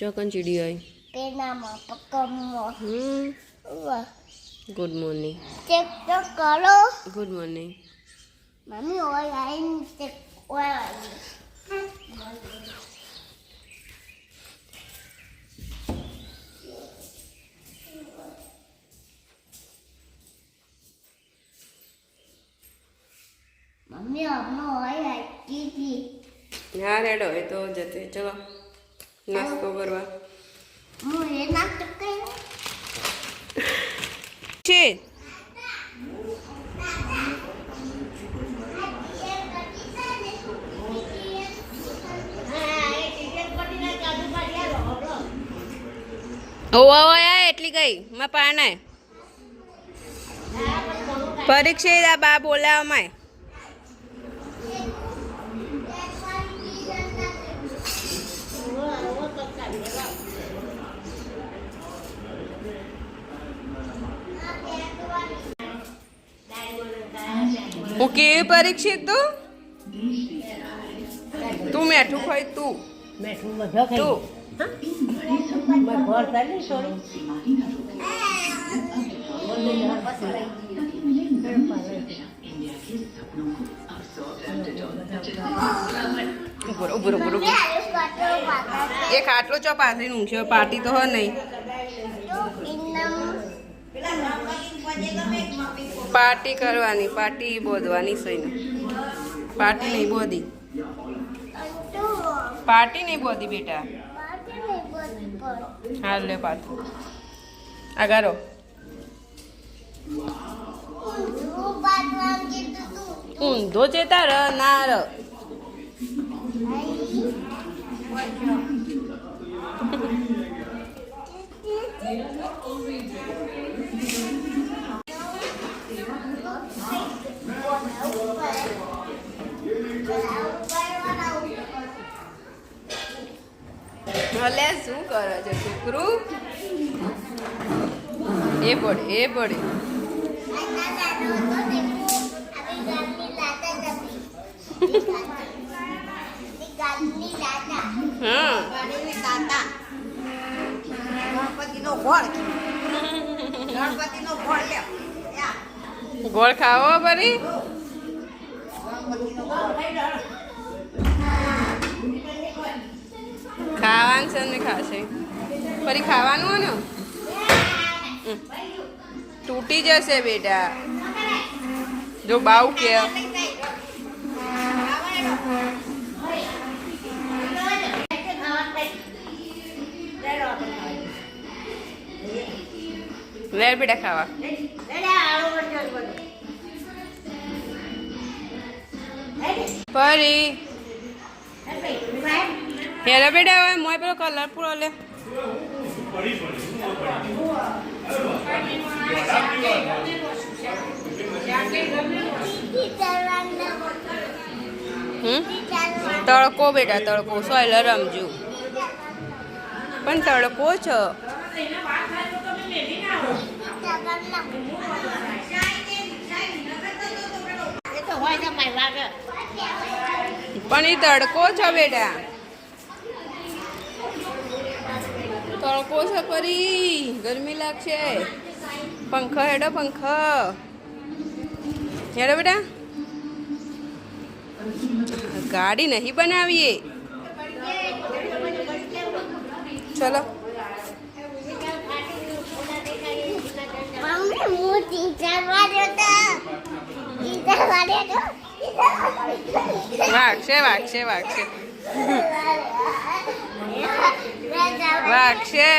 ચોકન ચીડી હોય પેનામાં પકમમાં હમ વાહ ગુડ મોર્નિંગ ચેક તો કરો ગુડ મોર્નિંગ મમ્મી ઓય આવીને ચેક ઓય આવી મમ્મી અમને ઓય આવી હતી હા રેડો એ તો જતે ચલો નાસ્તો કરવા. છે. ઓવા ઓયા એટલી ગઈ. માં પાણે પરીક્ષા આ બા બોલાવા હું કેવી પરીક્ષિત તું? તું મેઠું ખાઈ તું. મેઠું બધા ખાઈ. તું. એક આટલો ચો પાથરીને ઊંઘ્યો પાર્ટી તો હોય નહીં. પાર્ટી કરવાની પાર્ટી બોધવાની સહીને પાર્ટી નહીં બોધી. પાર્ટી નહીં બોધી બેટા. હાલ લે પાછું આગારો ઊંધો ચેતા ર ના ર ભલે શું કરે છે છોકરું એ પડે એ પડે હા. ગણપતિનો ગોળ ગણપતિનો ગોળ લે. ગોળ ખાવો પરી ખાવાનું છે ને ખાશે. ફરી ખાવાનું હોય ને? તૂટી જશે બેટા. જો બાવ કે. લે બેટા ખાવા. પરી હેલો બેટા, હવે મોય પેલો કલર પૂરો લે. તડકો બેટા, તડકો. સોયલ રમજુ પણ તડકો છે. પણ એ તડકો છે બેટા. તડકો છે ફરી. ગરમી લાગશે. પંખો હેડો પંખો. હેડો બેટા. ગાડી નહીં બનાવીએ. ચલો. વાગશે વાગશે વાગશે વાગશે